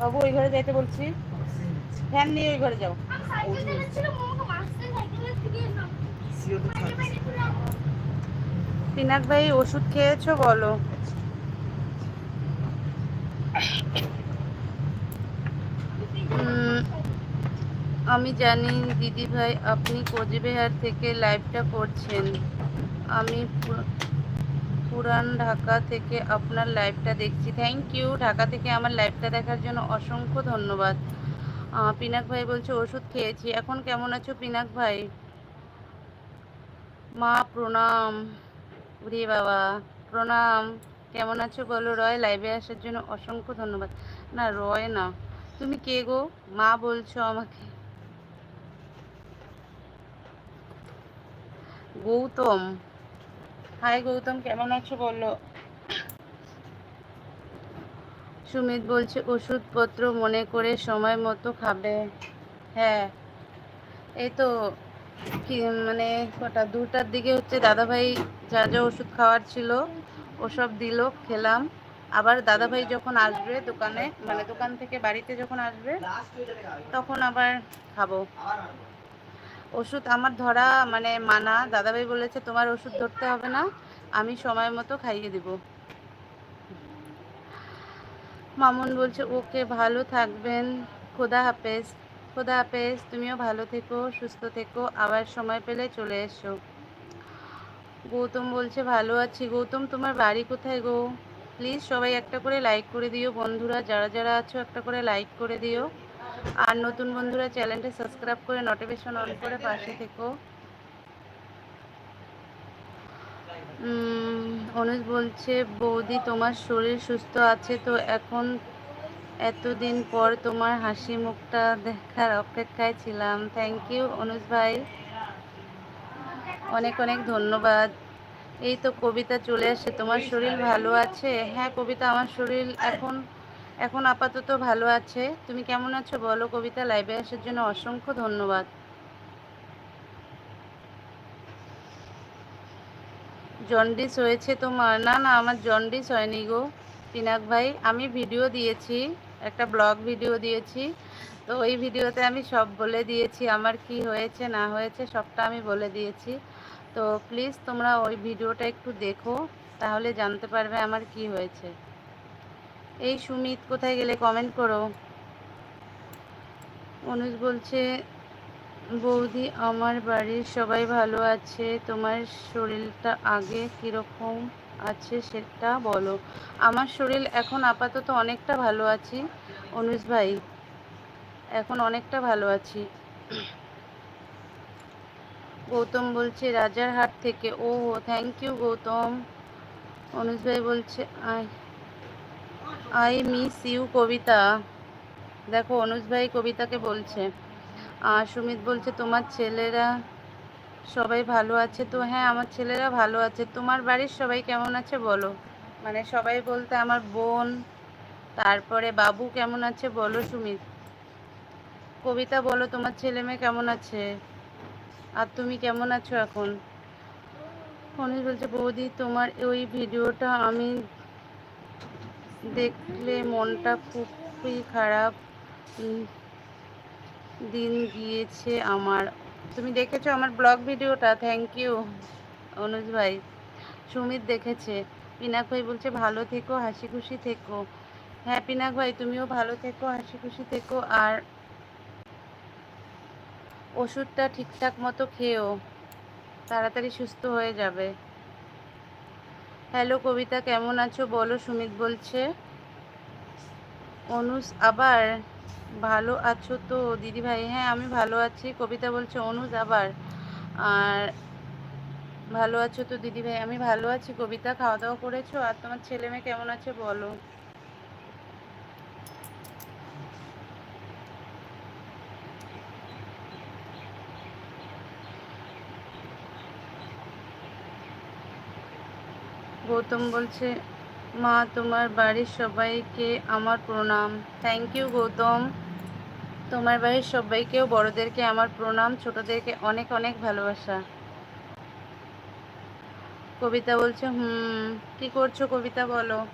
বাবু, ওই ঘরে যাইতে বলছি। ফ্যান নিয়ে ওই ঘরে যাও। পিনাক ভাই, ওষুধ খেয়েছো বলো। আমি জানি দিদি ভাই, আপনি কোচবিহার থেকে লাইভটা করছেন। আমি পুরান ঢাকা থেকে আপনার লাইভটা দেখছি। থ্যাংক ইউ ঢাকা থেকে আমার লাইভটা দেখার জন্য অসংখ্য ধন্যবাদ। পিনাক ভাই বলছে, ওষুধ খেয়েছি। এখন কেমন আছো পিনাক ভাই? মা, প্রণাম। রে বাবা, প্রণাম। কেমন আছো বলো? রয় লাইভে আসার জন্য অসংখ্য ধন্যবাদ। না, রয় না। তুমি কে গো? মা বলছো আমাকে। গৌতম। হাই গৌতম কেমন আছো বলো? সুমিত বলছে ওষুধপত্র মনে করে সময় মতো খাবে। হ্যাঁ এই তো মানে কটা দুটার দিকে হচ্ছে দাদাভাই যা যা ওষুধ খাওয়ার ছিল ওসব দিল খেলাম। আবার দাদাভাই যখন আসবে দোকানে মানে দোকান থেকে বাড়িতে যখন আসবে তখন আবার খাব। ওষুধ আমার ধরা মানে মানা। দাদাভাই বলেছে, তোমার ওষুধ ধরতে হবে না, আমি সময় মতো খাইয়ে দিব। মামুন বলছে, ওকে, ভালো থাকবেন। খোদা হাফেজ। খোদা হাফেজ। তুমিও ভালো থেকো, সুস্থ থেকো। আবার সময় পেলে চলে এসো। গৌতম বলছে, ভালো আছি। গৌতম, তোমার বাড়ি কোথায় গো? প্লিজ সবাই একটা করে লাইক করে দিও। বন্ধুরা, যারা যারা আছো, একটা করে লাইক করে দিও। আর নতুন বন্ধুরা চ্যানেলটা সাবস্ক্রাইব করে নোটিফিকেশন অন করে পাশে থেকো। অনুজ বলছে, বৌদি, তোমার শরীর সুস্থ আছে তো এখন এতদিন পর তোমার হাসি মুখটা দেখার অপেক্ষায় ছিলাম। থ্যাংক ইউ অনুজ ভাই। অনেক অনেক ধন্যবাদ। এই তো কবিতা চলে আসে, তোমার শরীর ভালো আছে? হ্যাঁ কবিতা, আমার শরীর এখন এখন আপাতত ভালো আছে। তুমি কেমন আছো বলো? কবিতা লাইভে আসার জন্য অসংখ্য ধন্যবাদ। জন্ডিস হয়েছে তোমার? না না, আমার জন্ডিস হয়নি গো। পিনাক ভাই, আমি ভিডিও দিয়েছি, একটা ব্লগ ভিডিও দিয়েছি। তো ওই ভিডিওতে আমি সব বলে দিয়েছি, আমার কি হয়েছে, না হয়েছে, সবটা আমি বলে দিয়েছি। তো প্লিজ তোমরা ওই ভিডিওটা একটু দেখো, তাহলে জানতে পারবে আমার কি হয়েছে। এই সুমিত কোথায় গেলে কমেন্ট করো? অনুজ বলছে, বৌদি, আমার বাড়ির সবাই ভালো আছে, তোমার শরীরটা আগে কীরকম আছে সেটা বলো। আমার শরীর এখন আপাতত অনেকটা ভালো আছি, অনুজ ভাই, এখন অনেকটা ভালো আছি। গৌতম বলছে রাজারহাট থেকে ও থ্যাংক ইউ গৌতম। অনুজ ভাই বলছে I I miss you Kabita. দেখো, অনুজ ভাই কবিতাকে বলছে, আর সুমিত বলছে, তোমার ছেলেরা সবাই ভালো আছে তো? হ্যাঁ আমার ছেলেরা ভালো আছে। তোমার বাড়ির সবাই কেমন আছে বলো? মানে সবাই বলতে, আমার বোন, তারপরে বাবু কেমন আছে বলো সুমিত? কবিতা, বলো, তোমার ছেলে মেয়ে কেমন আছে? আর তুমি কেমন আছো এখন? অনুজ বলছে, বৌদি, তোমার ওই ভিডিওটা আমি দেখলে মনটা খুবই খারাপ। দিন গিয়েছে আমার। তুমি দেখেছ আমার ব্লগ ভিডিওটা? থ্যাংক ইউ অনুজ ভাই। সুমিত দেখেছে। পিনাক ভাই বলছে, ভালো থেকো হাসি খুশি থেকো। হ্যাঁ পিনাক ভাই, তুমিও ভালো থেকো হাসি খুশি থেকো। আর ওষুধটা ঠিকঠাক মতো খেয়েও, তাড়াতাড়ি সুস্থ হয়ে যাবে। হ্যালো কবিতা, কেমন আছো? বলো, সুমিত বলছে। অনুজ, আবার ভালো আছো তো? দিদিভাই হ্যাঁ আমি ভালো আছি। কবিতা বলছে, অনুজ, আবার। আর ভালো আছো তো, দিদিভাই? আমি ভালো আছি। কবিতা, খাওয়া দাওয়া করেছ? আর তোমার ছেলে মেয়ে কেমন আছে বলো? গৌতম বলছে, মা, তোমার বাড়ির সবাইকে আমার প্রণাম। Thank you Gautam. তোমার বাড়ির সবাইকেও বড়দেরকে আমার প্রণাম, ছোটদেরকে অনেক অনেক ভালোবাসা। কবিতা বলছে, হুম, কি করছ কবিতা বলো?